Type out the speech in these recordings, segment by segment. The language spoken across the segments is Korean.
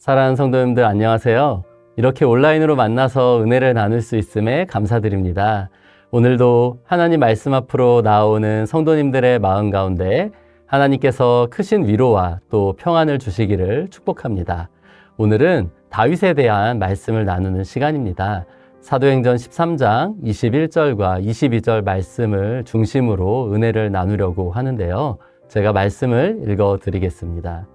사랑하는 성도님들 안녕하세요. 이렇게 온라인으로 만나서 은혜를 나눌 수 있음에 감사드립니다. 오늘도 하나님 말씀 앞으로 나오는 성도님들의 마음 가운데 하나님께서 크신 위로와 또 평안을 주시기를 축복합니다. 오늘은 다윗에 대한 말씀을 나누는 시간입니다. 사도행전 13장 21절과 22절 말씀을 중심으로 은혜를 나누려고 하는데요. 제가 말씀을 읽어 드리겠습니다.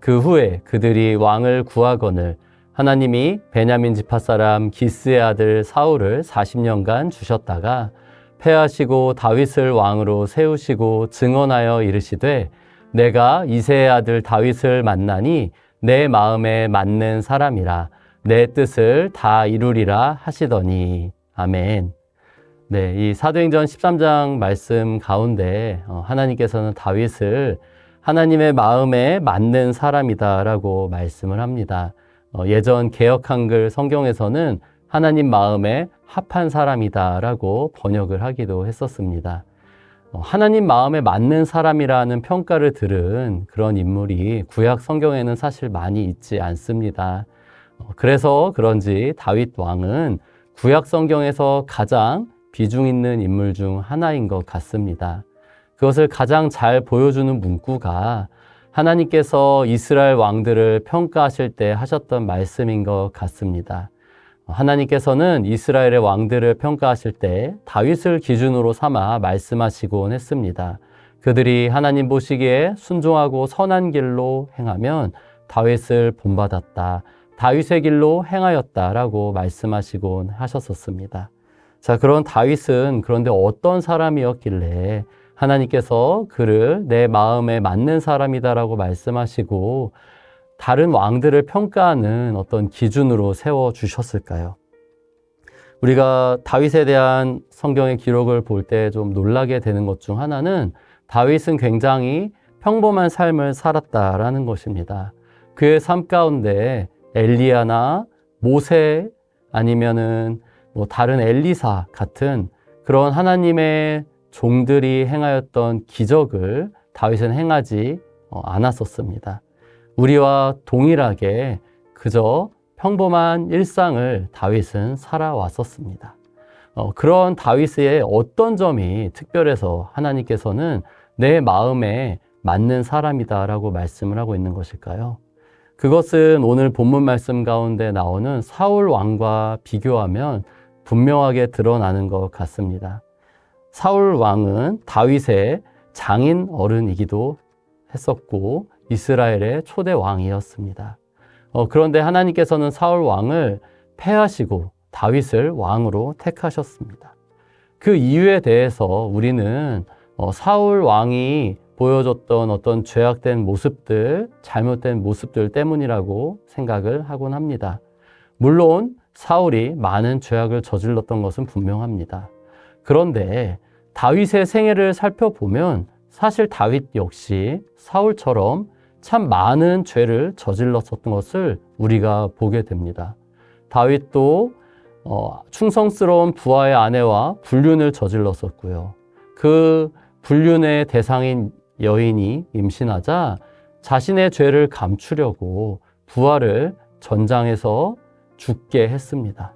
그 후에 그들이 왕을 구하거늘 하나님이 베냐민 지파 사람 기스의 아들 사울을 40년간 주셨다가 패하시고 다윗을 왕으로 세우시고 증언하여 이르시되 내가 이세의 아들 다윗을 만나니 내 마음에 맞는 사람이라 내 뜻을 다 이루리라 하시더니 아멘. 네, 이 사도행전 13장 말씀 가운데 어, 하나님께서는 다윗을 하나님의 마음에 맞는 사람이다라고 말씀을 합니다. 어, 예전 개역 한글 성경에서는 하나님 마음에 합한 사람이다라고 번역을 하기도 했었습니다. 어, 하나님 마음에 맞는 사람이라는 평가를 들은 그런 인물이 구약 성경에는 사실 많이 있지 않습니다. 어, 그래서 그런지 다윗 왕은 구약 성경에서 가장 비중 있는 인물 중 하나인 것 같습니다. 그것을 가장 잘 보여주는 문구가 하나님께서 이스라엘 왕들을 평가하실 때 하셨던 말씀인 것 같습니다. 하나님께서는 이스라엘의 왕들을 평가하실 때 다윗을 기준으로 삼아 말씀하시곤 했습니다. 그들이 하나님 보시기에 순종하고 선한 길로 행하면 다윗을 본받았다. 다윗의 길로 행하였다라고 말씀하시곤 하셨었습니다. 자, 그런 다윗은 그런데 어떤 사람이었길래 하나님께서 그를 내 마음에 맞는 사람이다라고 말씀하시고 다른 왕들을 평가하는 어떤 기준으로 세워 주셨을까요? 우리가 다윗에 대한 성경의 기록을 볼 때 좀 놀라게 되는 것 중 하나는 다윗은 굉장히 평범한 삶을 살았다라는 것입니다. 그의 삶 가운데 엘리야나 모세 아니면은 뭐 다른 엘리사 같은 그런 하나님의 종들이 행하였던 기적을 다윗은 행하지 어, 않았었습니다. 우리와 동일하게 그저 평범한 일상을 다윗은 살아왔었습니다. 어, 그런 다윗의 어떤 점이 특별해서 하나님께서는 내 마음에 맞는 사람이다라고 말씀을 하고 있는 것일까요? 그것은 오늘 본문 말씀 가운데 나오는 사울 왕과 비교하면 분명하게 드러나는 것 같습니다. 사울 왕은 다윗의 장인 어른이기도 했었고 이스라엘의 초대 왕이었습니다. 어, 그런데 하나님께서는 사울 왕을 패하시고 다윗을 왕으로 택하셨습니다. 그 이유에 대해서 우리는 어, 사울 왕이 보여줬던 어떤 죄악된 모습들, 잘못된 모습들 때문이라고 생각을 하곤 합니다. 물론 사울이 많은 죄악을 저질렀던 것은 분명합니다. 그런데 다윗의 생애를 살펴보면 사실 다윗 역시 사울처럼 참 많은 죄를 저질렀었던 것을 우리가 보게 됩니다. 다윗도 어, 충성스러운 부하의 아내와 불륜을 저질렀었고요. 그 불륜의 대상인 여인이 임신하자 자신의 죄를 감추려고 부하를 전장에서 죽게 했습니다.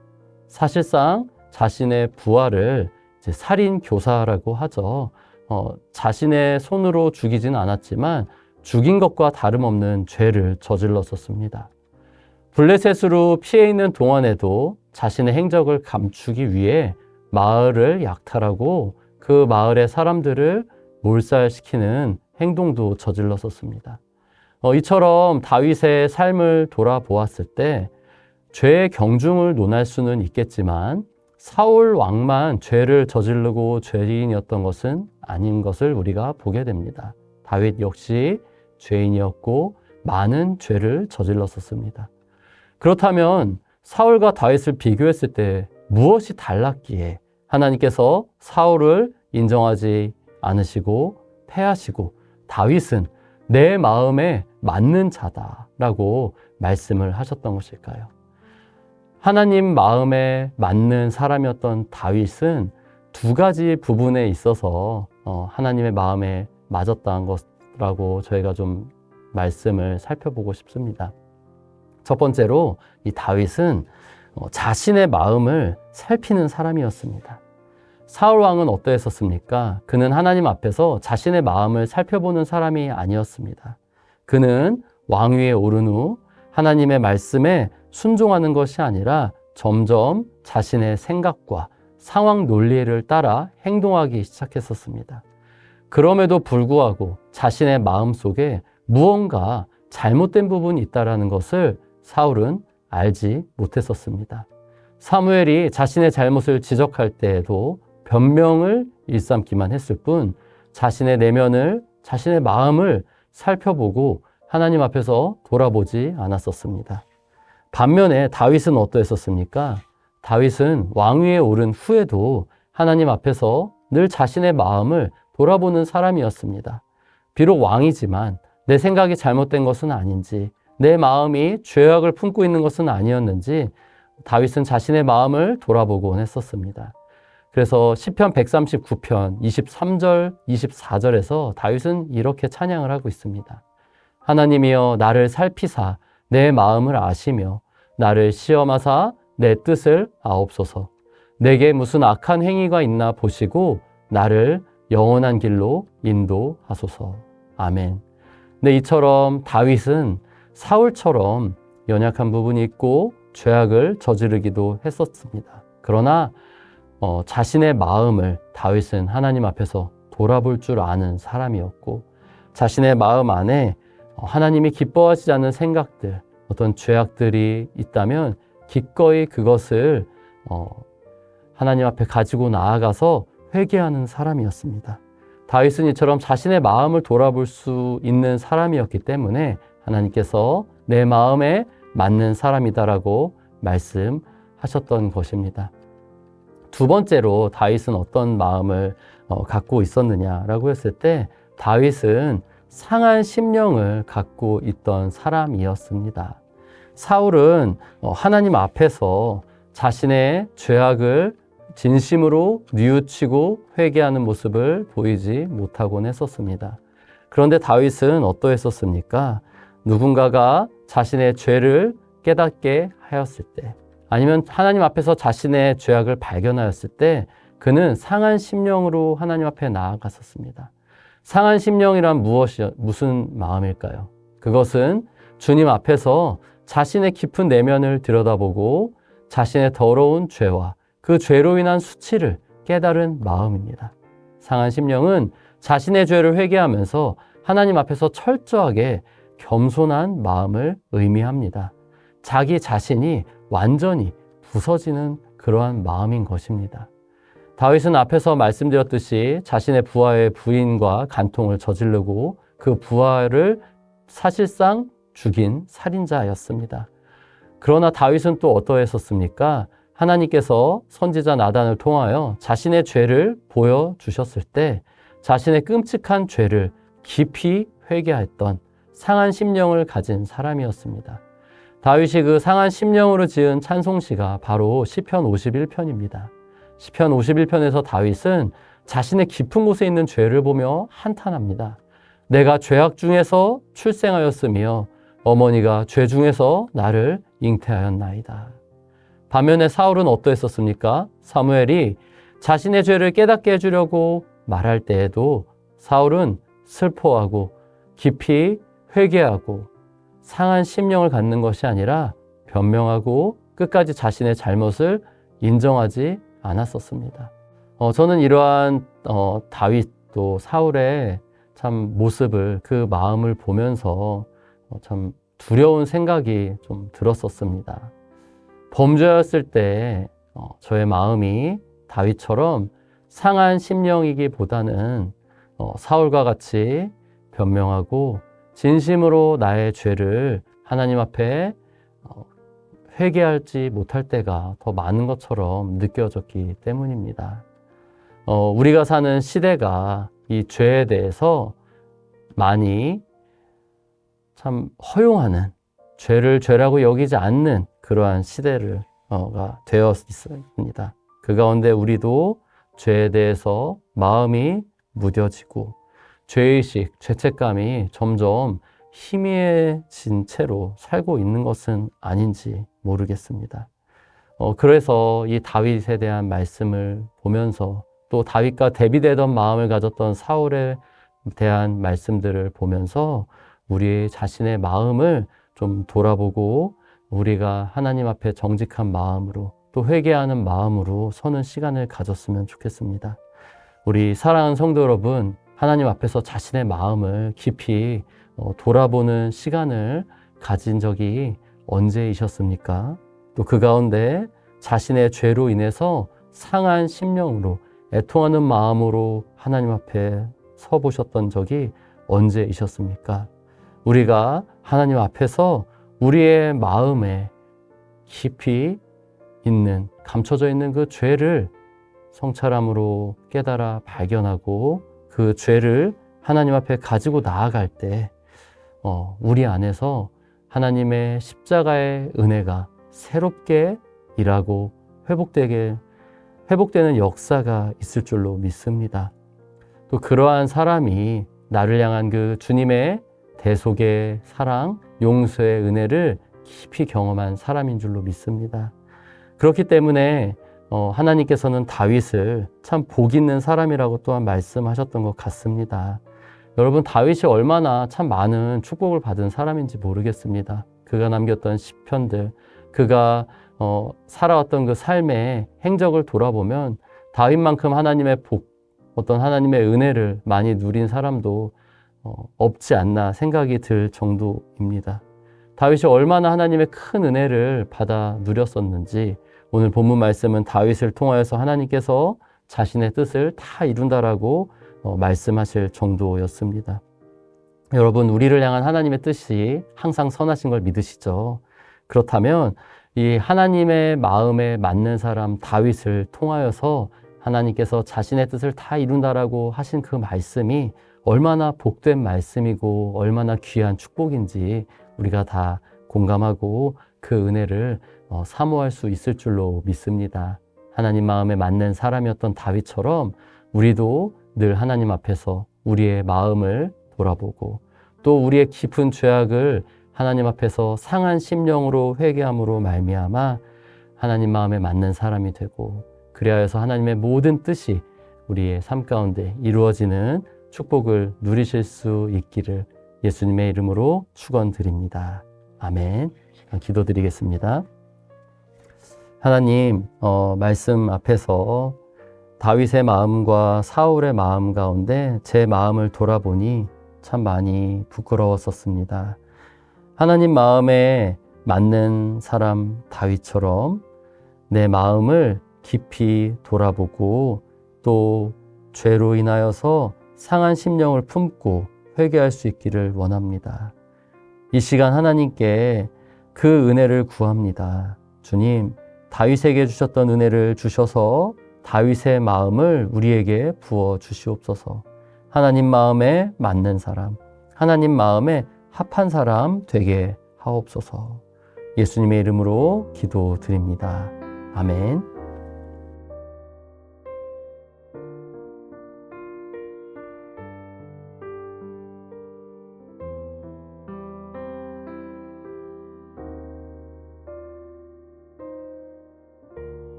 사실상 자신의 부하를 살인 교사라고 하죠. 어, 자신의 손으로 죽이진 않았지만 죽인 것과 다름없는 죄를 저질렀었습니다. 블레셋으로 피해 있는 동안에도 자신의 행적을 감추기 위해 마을을 약탈하고 그 마을의 사람들을 몰살시키는 행동도 저질렀었습니다. 어, 이처럼 다윗의 삶을 돌아보았을 때 죄의 경중을 논할 수는 있겠지만 사울 왕만 죄를 저지르고 죄인이었던 것은 아닌 것을 우리가 보게 됩니다. 다윗 역시 죄인이었고 많은 죄를 저질렀었습니다. 그렇다면 사울과 다윗을 비교했을 때 무엇이 달랐기에 하나님께서 사울을 인정하지 않으시고 패하시고 다윗은 내 마음에 맞는 자다라고 말씀을 하셨던 것일까요? 하나님 마음에 맞는 사람이었던 다윗은 두 가지 부분에 있어서 어, 하나님의 마음에 맞았다는 것라고 저희가 좀 말씀을 살펴보고 싶습니다. 첫 번째로 이 다윗은 어, 자신의 마음을 살피는 사람이었습니다. 사울 왕은 어떠했었습니까? 그는 하나님 앞에서 자신의 마음을 살펴보는 사람이 아니었습니다. 그는 왕위에 오른 후 하나님의 말씀에 순종하는 것이 아니라 점점 자신의 생각과 상황 논리를 따라 행동하기 시작했었습니다. 그럼에도 불구하고 자신의 마음 속에 무언가 잘못된 부분이 있다라는 것을 사울은 알지 못했었습니다. 사무엘이 자신의 잘못을 지적할 때에도 변명을 일삼기만 했을 뿐 자신의 내면을 자신의 마음을 살펴보고 하나님 앞에서 돌아보지 않았었습니다. 반면에 다윗은 어떠했었습니까? 다윗은 왕위에 오른 후에도 하나님 앞에서 늘 자신의 마음을 돌아보는 사람이었습니다. 비록 왕이지만 내 생각이 잘못된 것은 아닌지, 내 마음이 죄악을 품고 있는 것은 아니었는지 다윗은 자신의 마음을 돌아보곤 했었습니다. 그래서 시편 139편 23절, 24절에서 다윗은 이렇게 찬양을 하고 있습니다. 하나님이여 나를 살피사 내 마음을 아시며 나를 시험하사 내 뜻을 아옵소서. 내게 무슨 악한 행위가 있나 보시고 나를 영원한 길로 인도하소서. 아멘. 네, 이처럼 다윗은 사울처럼 연약한 부분이 있고 죄악을 저지르기도 했었습니다. 그러나 어, 자신의 마음을 다윗은 하나님 앞에서 돌아볼 줄 아는 사람이었고 자신의 마음 안에 어, 하나님이 기뻐하지 않는 생각들, 어떤 죄악들이 있다면 기꺼이 그것을 어, 하나님 앞에 가지고 나아가서 회개하는 사람이었습니다. 다윗은 이처럼 자신의 마음을 돌아볼 수 있는 사람이었기 때문에 하나님께서 내 마음에 맞는 사람이다라고 말씀하셨던 것입니다. 두 번째로 다윗은 어떤 마음을 어, 갖고 있었느냐라고 했을 때 다윗은 상한 심령을 갖고 있던 사람이었습니다. 사울은 어, 하나님 앞에서 자신의 죄악을 진심으로 뉘우치고 회개하는 모습을 보이지 못하곤 했었습니다. 그런데 다윗은 어떠했었습니까? 누군가가 자신의 죄를 깨닫게 하였을 때, 아니면 하나님 앞에서 자신의 죄악을 발견하였을 때, 그는 상한 심령으로 하나님 앞에 나아갔었습니다. 상한 심령이란 무엇이, 무슨 마음일까요? 그것은 주님 앞에서 자신의 깊은 내면을 들여다보고 자신의 더러운 죄와 그 죄로 인한 수치를 깨달은 마음입니다. 상한 심령은 자신의 죄를 회개하면서 하나님 앞에서 철저하게 겸손한 마음을 의미합니다. 자기 자신이 완전히 부서지는 그러한 마음인 것입니다. 다윗은 앞에서 말씀드렸듯이 자신의 부하의 부인과 간통을 저지르고 그 부하를 사실상 죽인 살인자였습니다. 그러나 다윗은 또 어떠했었습니까? 하나님께서 선지자 나단을 통하여 자신의 죄를 보여주셨을 때 자신의 끔찍한 죄를 깊이 회개했던 상한 심령을 가진 사람이었습니다. 다윗이 그 상한 심령으로 지은 찬송시가 바로 시편 51편입니다. 시편 51편에서 다윗은 자신의 깊은 곳에 있는 죄를 보며 한탄합니다. 내가 죄악 중에서 출생하였으며 어머니가 죄 중에서 나를 잉태하였나이다. 반면에 사울은 어떠했었습니까? 사무엘이 자신의 죄를 깨닫게 해주려고 말할 때에도 사울은 슬퍼하고 깊이 회개하고 상한 심령을 갖는 것이 아니라 변명하고 끝까지 자신의 잘못을 인정하지 않았었습니다. 어, 저는 이러한 어, 다윗 또 사울의 참 모습을 그 마음을 보면서 어, 참 두려운 생각이 좀 들었었습니다. 범죄였을 때 어, 저의 마음이 다윗처럼 상한 심령이기보다는 어, 사울과 같이 변명하고 진심으로 나의 죄를 하나님 앞에 어, 회개하지 못할 때가 더 많은 것처럼 느껴졌기 때문입니다. 어, 우리가 사는 시대가 이 죄에 대해서 많이 참 허용하는 죄를 죄라고 여기지 않는 그러한 시대가 되어 있습니다. 그 가운데 우리도 죄에 대해서 마음이 무뎌지고 죄의식, 죄책감이 점점 희미해진 채로 살고 있는 것은 아닌지 모르겠습니다. 어, 그래서 이 다윗에 대한 말씀을 보면서 또 다윗과 대비되던 마음을 가졌던 사울에 대한 말씀들을 보면서 우리 자신의 마음을 좀 돌아보고 우리가 하나님 앞에 정직한 마음으로 또 회개하는 마음으로 서는 시간을 가졌으면 좋겠습니다. 우리 사랑하는 성도 여러분, 하나님 앞에서 자신의 마음을 깊이 어, 돌아보는 시간을 가진 적이 언제이셨습니까? 또 그 가운데 자신의 죄로 인해서 상한 심령으로 애통하는 마음으로 하나님 앞에 서 보셨던 적이 언제이셨습니까? 우리가 하나님 앞에서 우리의 마음에 깊이 있는, 감춰져 있는 그 죄를 성찰함으로 깨달아 발견하고 그 죄를 하나님 앞에 가지고 나아갈 때, 어, 우리 안에서 하나님의 십자가의 은혜가 새롭게 일하고 회복되게, 회복되는 역사가 있을 줄로 믿습니다. 또 그러한 사람이 나를 향한 그 주님의 대속의 사랑, 용서의 은혜를 깊이 경험한 사람인 줄로 믿습니다. 그렇기 때문에 어, 하나님께서는 다윗을 참 복 있는 사람이라고 또한 말씀하셨던 것 같습니다. 여러분 다윗이 얼마나 참 많은 축복을 받은 사람인지 모르겠습니다. 그가 남겼던 시편들, 그가 어, 살아왔던 그 삶의 행적을 돌아보면 다윗만큼 하나님의 복, 어떤 하나님의 은혜를 많이 누린 사람도 어, 없지 않나 생각이 들 정도입니다. 다윗이 얼마나 하나님의 큰 은혜를 받아 누렸었는지 오늘 본문 말씀은 다윗을 통하여서 하나님께서 자신의 뜻을 다 이룬다라고 어, 말씀하실 정도였습니다. 여러분, 우리를 향한 하나님의 뜻이 항상 선하신 걸 믿으시죠? 그렇다면 이 하나님의 마음에 맞는 사람 다윗을 통하여서 하나님께서 자신의 뜻을 다 이룬다라고 하신 그 말씀이 얼마나 복된 말씀이고 얼마나 귀한 축복인지 우리가 다 공감하고 그 은혜를 어, 사모할 수 있을 줄로 믿습니다. 하나님 마음에 맞는 사람이었던 다윗처럼 우리도 늘 하나님 앞에서 우리의 마음을 돌아보고 또 우리의 깊은 죄악을 하나님 앞에서 상한 심령으로 회개함으로 말미암아 하나님 마음에 맞는 사람이 되고 그리하여서 하나님의 모든 뜻이 우리의 삶 가운데 이루어지는 축복을 누리실 수 있기를 예수님의 이름으로 축원드립니다. 아멘. 기도드리겠습니다. 하나님 어, 말씀 앞에서 다윗의 마음과 사울의 마음 가운데 제 마음을 돌아보니 참 많이 부끄러웠었습니다. 하나님 마음에 맞는 사람 다윗처럼 내 마음을 깊이 돌아보고 또 죄로 인하여서 상한 심령을 품고 회개할 수 있기를 원합니다. 이 시간 하나님께 그 은혜를 구합니다. 주님, 다윗에게 주셨던 은혜를 주셔서 다윗의 마음을 우리에게 부어 주시옵소서. 하나님 마음에 맞는 사람, 하나님 마음에 합한 사람 되게 하옵소서. 예수님의 이름으로 기도드립니다. 아멘.